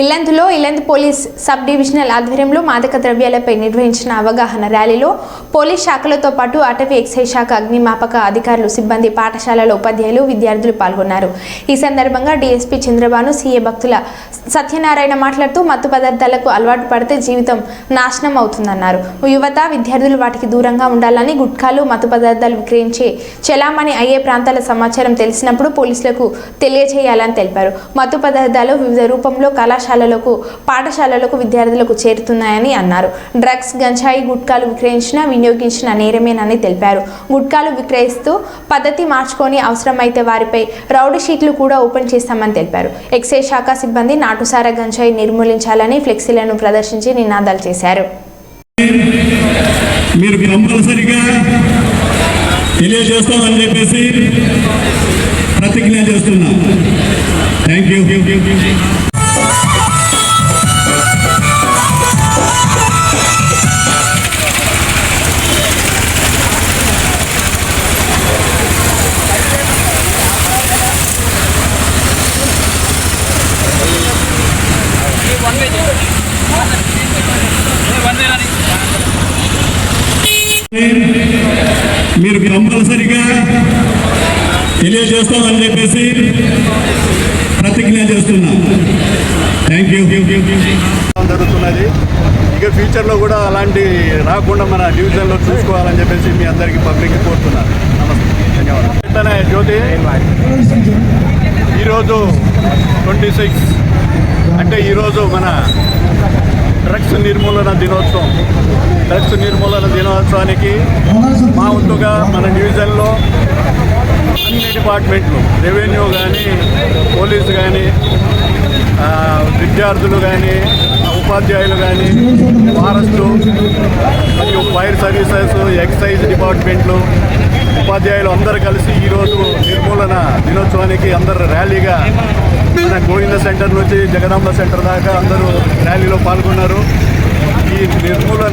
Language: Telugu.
ఇల్లందులో ఇల్లందు పోలీస్ సబ్ డివిజనల్ ఆధ్వర్యంలో మాదక ద్రవ్యాలపై నిర్వహించిన అవగాహన ర్యాలీలో పోలీస్ శాఖలతో పాటు అటవీ ఎక్సైజ్ శాఖ అగ్నిమాపక అధికారులు సిబ్బంది పాఠశాలల ఉపాధ్యాయులు విద్యార్థులు పాల్గొన్నారు. ఈ సందర్భంగా డీఎస్పీ చంద్రబాను సీఏ భక్తుల సత్యనారాయణ మాట్లాడుతూ మత్తు పదార్థాలకు అలవాటు పడితే జీవితం నాశనం అవుతుందన్నారు. యువత విద్యార్థులు వాటికి దూరంగా ఉండాలని గుట్కాలు మత్తు పదార్థాలు విక్రయించే చెలామణి అయ్యే ప్రాంతాల సమాచారం తెలిసినప్పుడు పోలీసులకు తెలియజేయాలని తెలిపారు. మత్తు పదార్థాలు వివిధ రూపంలో కళాశాలలకు పాఠశాలలకు విద్యార్థులకు చేరుతున్నాయని అన్నారు. డ్రగ్స్ గంజాయి గుట్కాలు విక్రయించిన వినియోగించిన నేరమేనని తెలిపారు. గుట్కాలు విక్రయిస్తూ పద్ధతి మార్చుకొని అవసరమైతే వారిపై రౌడీ షీట్లు కూడా ఓపెన్ చేస్తామని తెలిపారు. ఎక్సైజ్ శాఖ సిబ్బంది నాటుసారా గంజాయి నిర్మూలించాలని ఫ్లెక్సీలను ప్రదర్శించి నినాదాలు చేశారు. మీరు కంపల్సరిగా తెలియజేస్తామని చెప్పేసి ప్రతిజ్ఞ చేస్తున్నా. థ్యాంక్ యూ మీరు కంపల్సరిగా తెలియజేస్తామని చెప్పేసి ప్రతిజ్ఞ చేస్తున్నా. థ్యాంక్ యూ జరుగుతున్నది. ఇక ఫ్యూచర్లో కూడా అలాంటి రాకుండా మన డివిజన్లో చూసుకోవాలని చెప్పేసి మీ అందరికీ పబ్లిక్ కోరుతున్నాను. నమస్తే. ధన్యవాదాలు. జ్యోతి ఈరోజు ట్వంటీ సిక్స్ అంటే ఈరోజు మన డ్రగ్స్ నిర్మూలన దినోత్సవం. డ్రగ్స్ నిర్మూలన దినోత్సవానికి మా వంతుగా మన డివిజన్లో అన్ని డిపార్ట్మెంట్లు రెవెన్యూ కానీ పోలీస్ కానీ విద్యార్థులు కానీ ఉపాధ్యాయులు కానీ ఫారెస్టు మరియు ఫైర్ సర్వీసెస్ ఎక్సైజ్ డిపార్ట్మెంట్లు ఉపాధ్యాయులు అందరూ కలిసి ఈరోజు నిర్మూలన దినోత్సవానికి అందరు ర్యాలీగా మన గోవింద సెంటర్ నుంచి జగదాంబ సెంటర్ దాకా అందరూ ర్యాలీలో పాల్గొన్నారు. ఈ నిర్మూలన